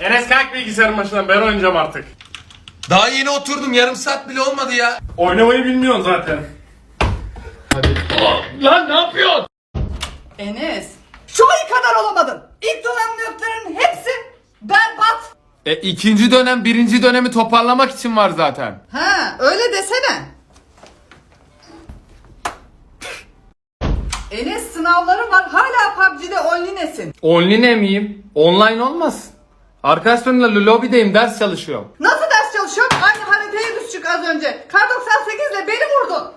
Enes kalk bilgisayarın başından ben oynayacağım artık. Daha yeni oturdum yarım saat bile olmadı ya. Oynamayı bilmiyorsun zaten. Hadi. Lan ne yapıyorsun? Enes. Şu ay kadar olamadın. İlk dönem notların hepsi berbat. E ikinci dönem birinci dönemi toparlamak için var zaten. Ha öyle desene. Enes sınavları var hala PUBG'de onlinesin. Online miyim? Online olmaz. Arkadaşlarımla lobideyim ders çalışıyorum. Nasıl ders çalışıyorsun? Aynı haritaya düştük az önce. Kar 98 ile beni vurdun.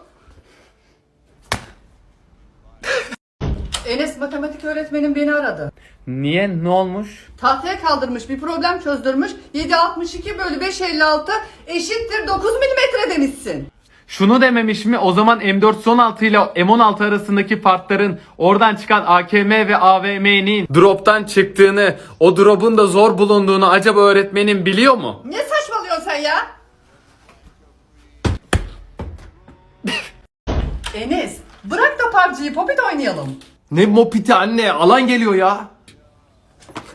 Enes matematik öğretmenim beni aradı. Niye? Ne olmuş? Tahtaya kaldırmış bir problem çözdürmüş. 762 bölü 556 eşittir 9 milimetre demişsin. Şunu dememiş mi? O zaman M416 ile M16 arasındaki farkların oradan çıkan AKM ve AVM'nin drop'tan çıktığını, o drop'un da zor bulunduğunu acaba öğretmenim biliyor mu? Ne saçmalıyorsun sen ya? Enes bırak da PUBG'yi popit oynayalım. Ne mopiti anne alan geliyor ya.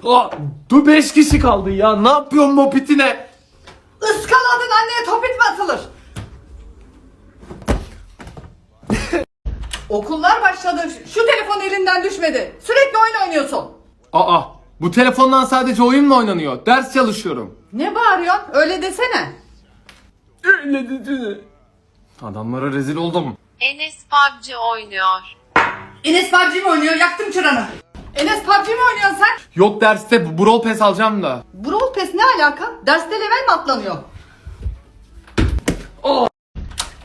Aa, dur 5 kişi kaldı ya. Ne yapıyorsun mopitine? Iskaladın anneye topit mi atılır? Okullar başladı. Şu telefon elinden düşmedi. Sürekli oyun oynuyorsun. Aa, bu telefondan sadece oyun mu oynanıyor? Ders çalışıyorum. Ne bağırıyorsun? Öyle desene. Öyle dedi. Adamlara rezil oldum. Enes PUBG oynuyor. Enes PUBG mi oynuyor? Yaktım çıranı. Enes PUBG mi oynuyorsun sen? Yok derste Brawl Pass alacağım da. Brawl Pass ne alaka? Derste level mi atlanıyor? Oh.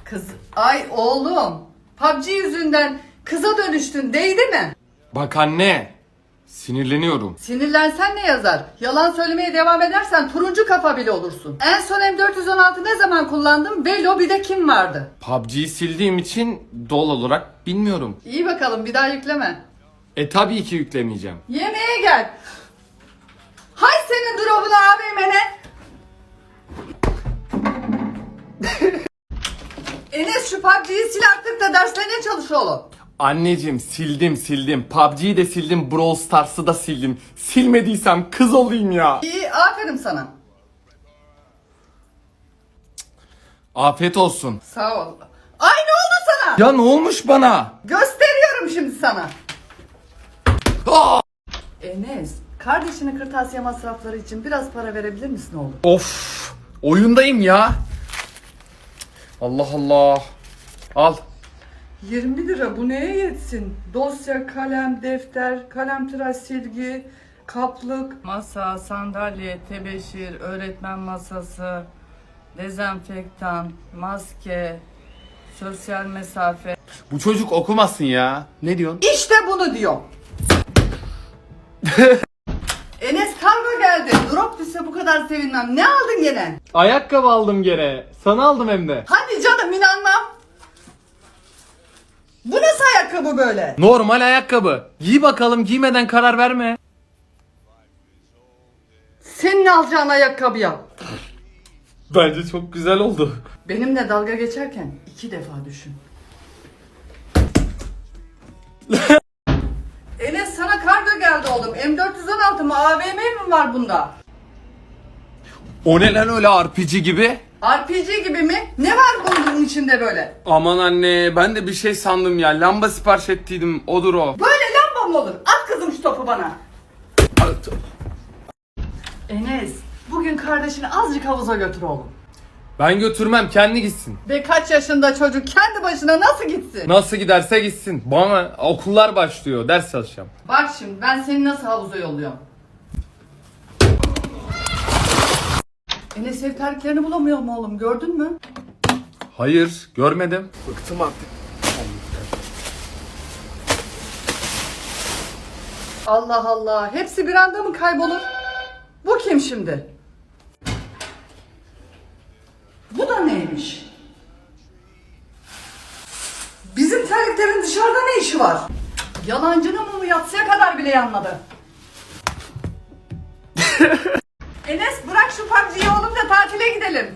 Kız, ay oğlum. PUBG yüzünden kıza dönüştün değdi mi? Bak anne. Sinirleniyorum. Sinirlensen ne yazar? Yalan söylemeye devam edersen turuncu kafa bile olursun. En son M416 ne zaman kullandım ve lobide kim vardı? PUBG'yi sildiğim için doğal olarak bilmiyorum. İyi bakalım bir daha yükleme. E tabii ki yüklemeyeceğim. Yemeğe gel. Hay senin drop'unu AVM'ne. Şu PUBG'yi sil artık da derslerine çalış oğlum. Anneciğim sildim sildim. PUBG'yi de sildim. Brawl Stars'ı da sildim. Silmediysem kız olayım ya. İyi aferin sana. Afiyet olsun. Sağ ol. Ay ne oldu sana? Ya ne olmuş bana? Gösteriyorum şimdi sana. Aa! Enes, kardeşinin kırtasiye masrafları için biraz para verebilir misin oğlum? Of! Oyundayım ya. Allah Allah. Al. 20 lira bu neye yetsin? Dosya, kalem, defter, kalem tıraş silgi, kaplık. Masa, sandalye, tebeşir, öğretmen masası, dezenfektan, maske, sosyal mesafe. Bu çocuk okumasın ya. Ne diyorsun? İşte bunu diyor. Enes kargo geldi. Drop düşse bu kadar sevinmem. Ne aldın gene? Ayakkabı aldım gene. Sana aldım hem de. Hadi canım inanmam. Bu nasıl ayakkabı böyle? Normal ayakkabı. Giy bakalım giymeden karar verme. Senin alacağın ayakkabıya. Bence çok güzel oldu. Benimle dalga geçerken iki defa düşün. Enes sana kargo geldi oğlum. M416 mı AVM mi var bunda? O ne lan öyle RPG gibi? RPG gibi mi? Ne var bunun içinde böyle? Aman anne ben de bir şey sandım ya. Lamba sipariş ettiydim. Odur o. Böyle lamba mı olur? At kızım şu topu bana. Enes, bugün kardeşini azıcık havuza götür oğlum. Ben götürmem kendi gitsin. Ve kaç yaşında çocuk kendi başına nasıl gitsin? Nasıl giderse gitsin. Bana okullar başlıyor. Ders çalışacağım. Bak şimdi ben seni nasıl havuza yolluyorum. Enes ev terklerini bulamıyor mu oğlum gördün mü? Hayır görmedim. Bıktım artık. Allah Allah hepsi bir anda mı kaybolur? Bu kim şimdi? Bu da neymiş? Bizim terliklerin dışarıda ne işi var? Yalancının mumu yatsıya kadar bile yanmadı. Enes bırak şu PUBG'yi oğlum da tatile gidelim.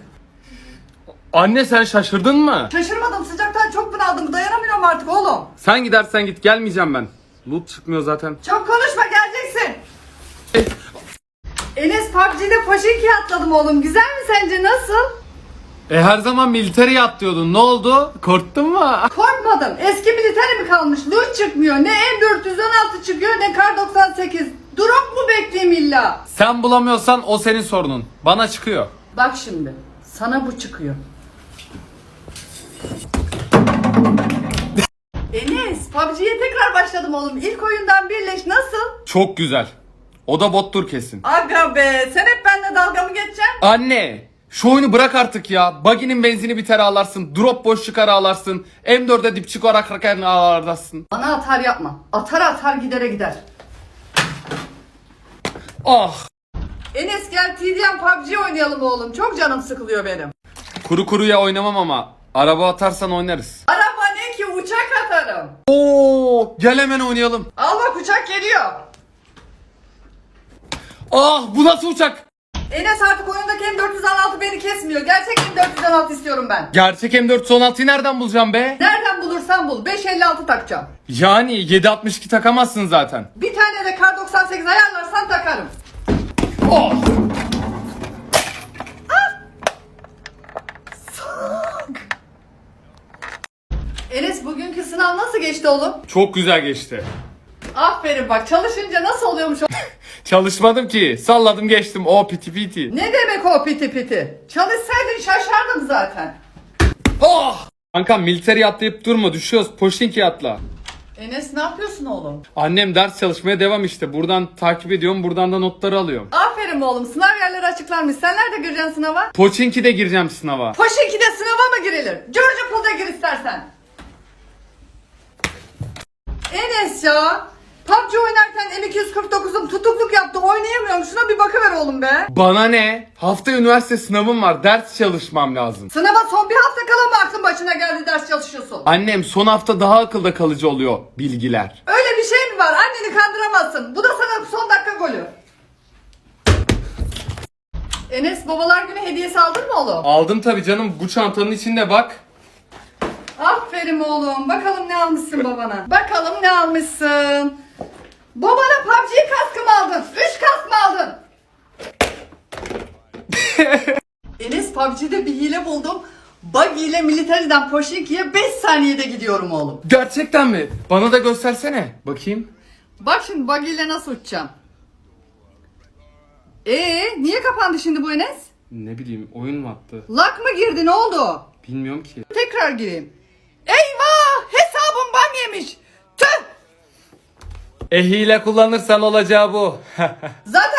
Anne sen şaşırdın mı? Şaşırmadım sıcaktan çok bunaldım dayanamıyorum artık oğlum. Sen gidersen git gelmeyeceğim ben. Loot çıkmıyor zaten. Çok konuşma geleceksin. Enes PUBG'de Poşinki atladım oğlum. Güzel mi sence nasıl? E her zaman military atlıyordun. Ne oldu? Korktun mu? Korkmadım. Eski militer mi kalmış? Loot çıkmıyor. Ne M416 çıkıyor ne Kar 98. Drop mu bekleyeyim illa? Sen bulamıyorsan o senin sorunun. Bana çıkıyor. Bak şimdi. Sana bu çıkıyor. Enes, PUBG'ye tekrar başladım oğlum. İlk oyundan birleş nasıl? Çok güzel. O da bottur kesin. Aga be, sen hep benimle dalga mı geçeceksin? Anne! Şu oyunu bırak artık ya. Buggy'nin benzini biter ağlarsın. Drop boş çıkar ağlarsın. M4'e dipçik olarak ağlardasın. Bana atar yapma. Atar atar gidere gider. Ah! Enes gel TDM PUBG oynayalım oğlum. Çok canım sıkılıyor benim. Kuru kuruya oynamam ama. Araba atarsan oynarız. Araba ne ki uçak atarım. Oo! Gel hemen oynayalım. Al bak uçak geliyor. Ah! Bu nasıl uçak? Enes artık oyundaki M416 beni kesmiyor. Gerçek M416 istiyorum ben. Gerçek M416'yı nereden bulacağım be? Nereden bulursan bul. 556 takacağım. Yani 762 takamazsın zaten. Bir tane de Kar 98 ayarlarsan takarım. Oh! Enes bugünkü sınav nasıl geçti oğlum? Çok güzel geçti. Aferin bak çalışınca nasıl oluyormuş o? Çalışmadım ki. Salladım geçtim. O piti piti. Ne demek o piti piti? Çalışsaydın şaşardım zaten. Oh! Kankam military atlayıp durma düşüyoruz. Poşinki atla. Enes ne yapıyorsun oğlum? Annem ders çalışmaya devam işte. Buradan takip ediyorum. Buradan da notları alıyorum. Aferin oğlum sınav yerleri açıklarmış. Sen nerede gireceksin sınava? Poçinki'de gireceğim sınava. Poşeki'de sınava mı girilir? Georgia Pool'da gir istersen. Enes ya. PUBG oynarken M249'um tutukluk yaptı. Oynayamıyorum. Şuna bir bakıver oğlum be. Bana ne? Hafta üniversite sınavım var. Ders çalışmam lazım. Sınava son bir hafta kala başına geldi ders çalışıyorsun? Annem son hafta daha akılda kalıcı oluyor bilgiler. Öyle bir şey mi var? Anneni kandıramazsın. Bu da sana son dakika golü. Enes babalar günü hediyesi aldın mı oğlum? Aldım tabi canım. Bu çantanın içinde bak. Aferin oğlum. Bakalım ne almışsın babana. Bakalım ne almışsın. Babana PUBG kaskı mı aldın? Üç kask mı aldın? Enes PUBG'de bir hile buldum. Buggy ile militeriden Poşinki'ye 5 saniyede gidiyorum oğlum. Gerçekten mi? Bana da göstersene. Bakayım. Bak şimdi Buggy ile nasıl uçacağım. Ee, niye kapandı şimdi bu Enes? Ne bileyim oyun mu attı? Lak mı girdi ne oldu? Bilmiyorum ki. Tekrar gireyim. Eyvah! Hesabım bam yemiş. Tüh! E hile kullanırsan olacağı bu. Zaten